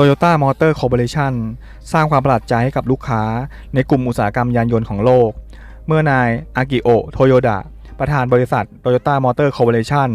Toyota Motor Corporation สร้างความประหลาดใจให้กับลูกค้าในกลุ่มอุตสาหกรรมยานยนต์ของโลก เมื่อนายอากิโอโตโยดะประธานบริษัท Toyota Motor Corporation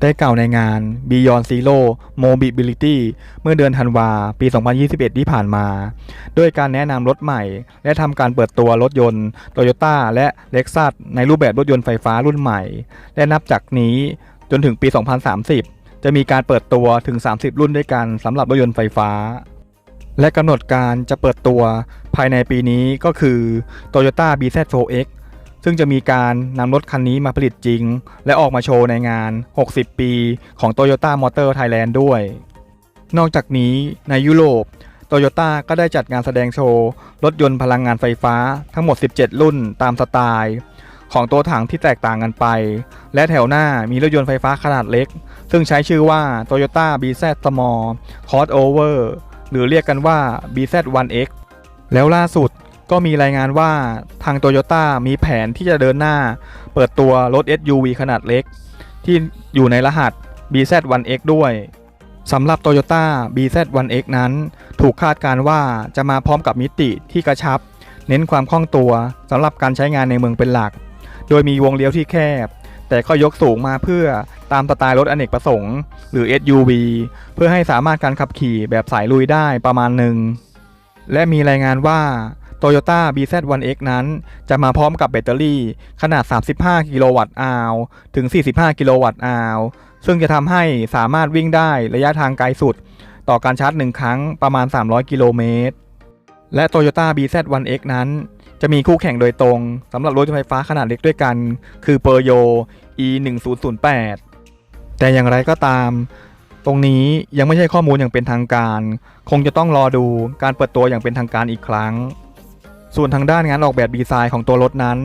ได้กล่าวในงาน Beyond Zero Mobility เมื่อเดือนธันวาปี 2021 ที่ผ่านมา ด้วยการแนะนำรถใหม่ และทำการเปิดตัวรถยนต์ Toyota และ Lexus ในรูปแบบรถยนต์ไฟฟ้ารุ่นใหม่ และนับจากนี้จนถึงปี 2030 จะมีการเปิดตัวถึง 30 รุ่นด้วยกันสำหรับรถยนต์ไฟฟ้า และกำหนดการจะเปิดตัวภายในปีนี้ก็คือ Toyota BZ4X ซึ่งจะมีการนำรถคันนี้มาผลิตจริง และออกมาโชว์ในงาน 60 ปีของ Toyota Motor Thailand ด้วย นอกจากนี้ในยุโรป Toyota ก็ได้จัดงานแสดงโชว์ รถยนต์พลังงานไฟฟ้าทั้งหมด 17 รุ่นตามสไตล์ ของตัวถังที่แตกต่างกันไป และแถวหน้ามีรถยนต์ไฟฟ้าขนาดเล็ก ซึ่งใช้ชื่อว่า Toyota BZ Small Crossover หรือเรียกกันว่า BZ1X แล้วล่าสุดก็มีรายงานว่าทาง Toyota มีแผนที่จะเดินหน้า เปิดตัวรถ SUV ขนาดเล็ก ที่อยู่ในรหัส BZ1X ด้วยสำหรับ Toyota BZ1X นั้น ถูกคาดการณ์ว่าจะมาพร้อมกับมิติที่กระชับ เน้นความคล่องตัวสำหรับการใช้งานในเมืองเป็นหลัก โดยมีวงเลี้ยวที่แคบ แต่ก็ยกสูงมาเพื่อตามสไตล์รถอเนกประสงค์ หรือ SUV เพื่อให้สามารถการขับขี่แบบสายลุยได้ประมาณหนึ่ง และมีรายงานว่า Toyota BZ1X นั้น จะมาพร้อมกับแบตเตอรี่ขนาด 35 กิโลวัตต์อาวถึง 45 กิโลวัตต์อาวซึ่งจะทำให้สามารถวิ่งได้ระยะทางไกลสุด ต่อการชาร์จ1ครั้งประมาณ 300 กิโลเมตร และ Toyota BZ1X นั้น จะมีคู่แข่งโดยตรงสำหรับรถยนต์ไฟฟ้าขนาดเล็กด้วยกัน คือ p e r y o E1008 แต่อย่างไรก็ตาม ตรงนี้ยังไม่ใช่ข้อมูลอย่างเป็นทางการ คงจะต้องรอดูการเปิดตัวอย่างเป็นทางการอีกครั้ง ส่วนทางด้านงานออกแบบดีไซน์ของตัวรถนั้น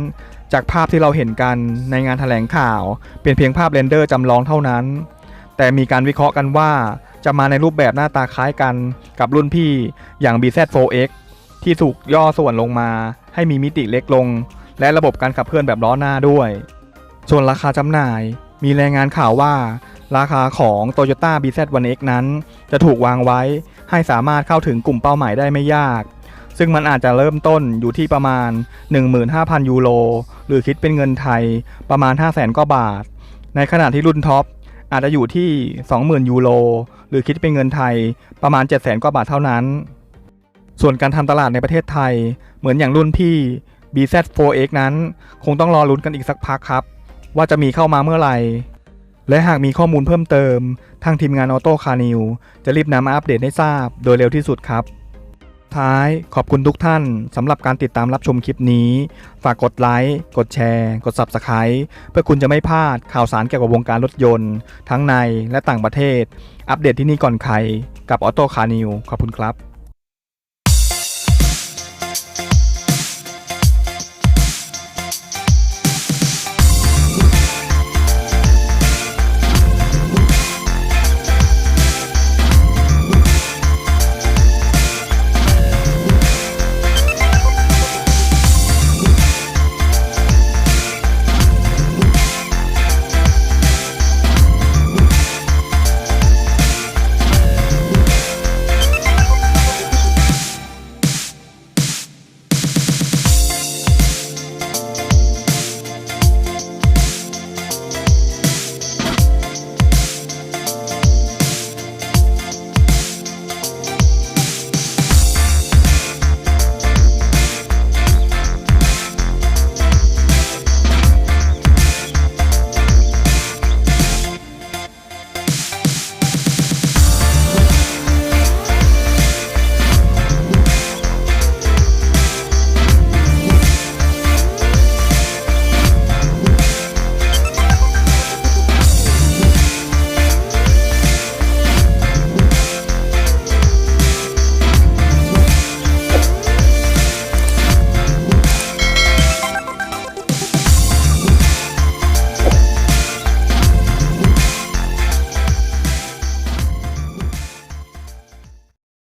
จากภาพที่เราเห็นกันในงานแถลงข่าว เป็นเพียงภาพเรนเดอร์จำลองเท่านั้น แต่มีการวิเคราะห์กันว่าจะมาในรูปแบบหน้าตาคล้ายกันกับรุ่นพี่อย่าง BZ4X ที่ถูกย่อส่วนลงมาให้มีมิติเล็กลง และระบบการขับเคลื่อนแบบล้อหน้าด้วย ส่วนราคาจำหน่ายมีรายงานข่าวว่าราคาของ Toyota BZ1X นั้น จะถูกวางไว้ให้สามารถเข้าถึงกลุ่มเป้าหมายได้ไม่ยาก ซึ่งมันอาจจะเริ่มต้นอยู่ที่ประมาณ 15,000 ยูโร หรือคิดเป็นเงินไทยประมาณ 500,000กว่าบาท ในขณะที่รุ่นท็อปอาจจะอยู่ที่ 20,000 ยูโร หรือคิดเป็นเงินไทยประมาณ 700,000กว่าบาทเท่านั้น ส่วนการทำตลาดในประเทศไทย เหมือนอย่างรุ่นพี่ BZ4X นั้น คงต้องรอลุ้นกันอีกสักพักครับ ว่าจะมีเข้ามาเมื่อไหร่ และหากมีข้อมูลเพิ่มเติม ทางทีมงานออโต้คาร์นิวจะรีบนำมาอัปเดตให้ทราบโดยเร็วที่สุดครับ ท้ายขอบคุณทุกท่านสำหรับการติดตามรับชมคลิปนี้ ฝากกดไลค์กดแชร์ กด Subscribe เพื่อคุณจะไม่พลาดข่าวสารเกี่ยวกับวงการรถยนต์ ทั้งในและต่างประเทศ อัปเดตที่นี่ก่อนใคร กับออโต้คาร์นิวขอบคุณครับ Thank